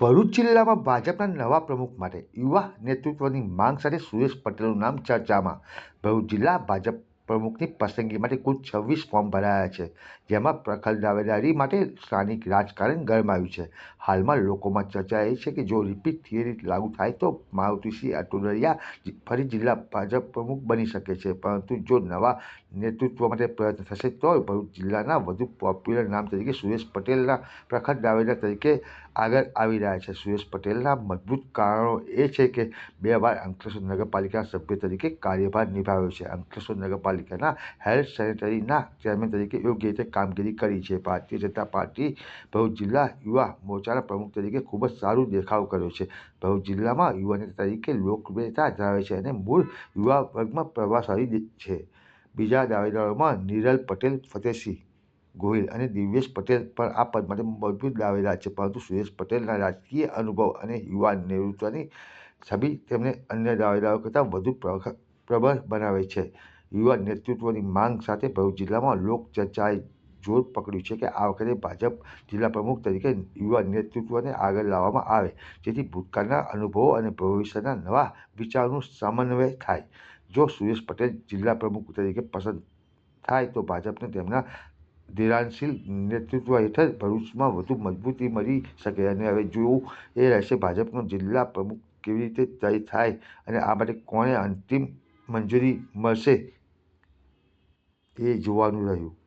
ભરૂચ જિલ્લામાં ભાજપના નવા પ્રમુખ માટે યુવા નેતૃત્વની માંગ સાથે સુરેશ પટેલનું નામ ચર્ચામાં. ભરૂચ જિલ્લા ભાજપ પ્રમુખની પસંદગી માટે કુલ છવ્વીસ ફોર્મ ભરાયા છે, જેમાં પ્રખર દાવેદારી માટે સ્થાનિક રાજકારણ ગરમાયું છે. હાલમાં લોકોમાં ચર્ચા એ છે કે જો રિપીટ થિયરી લાગુ થાય તો મારુતિસિંહ અટુડરિયા ફરી જિલ્લા ભાજપ પ્રમુખ બની શકે છે, પરંતુ જો નવા નેતૃત્વ માટે પ્રયત્ન થશે તો ભરૂચ જિલ્લાના વધુ પોપ્યુલર નામ તરીકે સુરેશ પટેલના પ્રખર દાવેદાર તરીકે આગળ આવી રહ્યા છે. સુરેશ પટેલના મજબૂત કારણો એ છે કે બે વાર અંકલેશ્વર નગરપાલિકાના સભ્ય તરીકે કાર્યભાર નિભાવ્યો છે. અંકલેશ્વર નગરપાલિકાના હેલ્થ સેનેટરીના ચેરમેન તરીકે યોગ્ય રીતે કામગીરી કરી છે. ભારતીય જનતા પાર્ટી ભરૂચ જિલ્લા યુવા મોરચાના પ્રમુખ તરીકે ખૂબ જ સારું દેખાવ કર્યો છે. ભરૂચ જિલ્લામાં યુવા નેતા તરીકે લોકપ્રિયતા ધરાવે છે અને મૂળ યુવા વર્ગમાં પ્રભાવશાળી છે. બીજા દાવેદારોમાં નિરલ પટેલ ફતેહસિંહ ગોહિલ અને દિવ્યેશ પટેલ પણ આ પદ માટે મજબૂત દાવેદાર છે. પરંતુ સુરેશ પટેલના રાજકીય અનુભવ અને યુવા નેતૃત્વની છબી તેમને અન્ય દાવેદારો કરતાં વધુ પ્રબળ બનાવે છે. યુવા નેતૃત્વની માંગ સાથે ભરૂચ જિલ્લામાં લોકચર્ચાએ જોર પકડ્યું છે કે આ વખતે ભાજપ જિલ્લા પ્રમુખ તરીકે યુવા નેતૃત્વને આગળ લાવવામાં આવે. જેથી ભૂતકાળના અનુભવો અને ભવિષ્યના નવા વિચારોનું સમન્વય થાય. જો સુરેશ પટેલ જિલ્લા પ્રમુખ તરીકે પસંદ થાય તો ભાજપને તેમના ધિરાણશીલ નેતૃત્વ હેઠળ ભરૂચમાં વધુ મજબૂતી મળી શકે અને હવે જોવું એ રહેશે ભાજપનો જિલ્લા પ્રમુખ કેવી રીતે તય થાય અને આ માટે કોણે અંતિમ મંજૂરી મળશે. એ જોવાનું રહ્યું.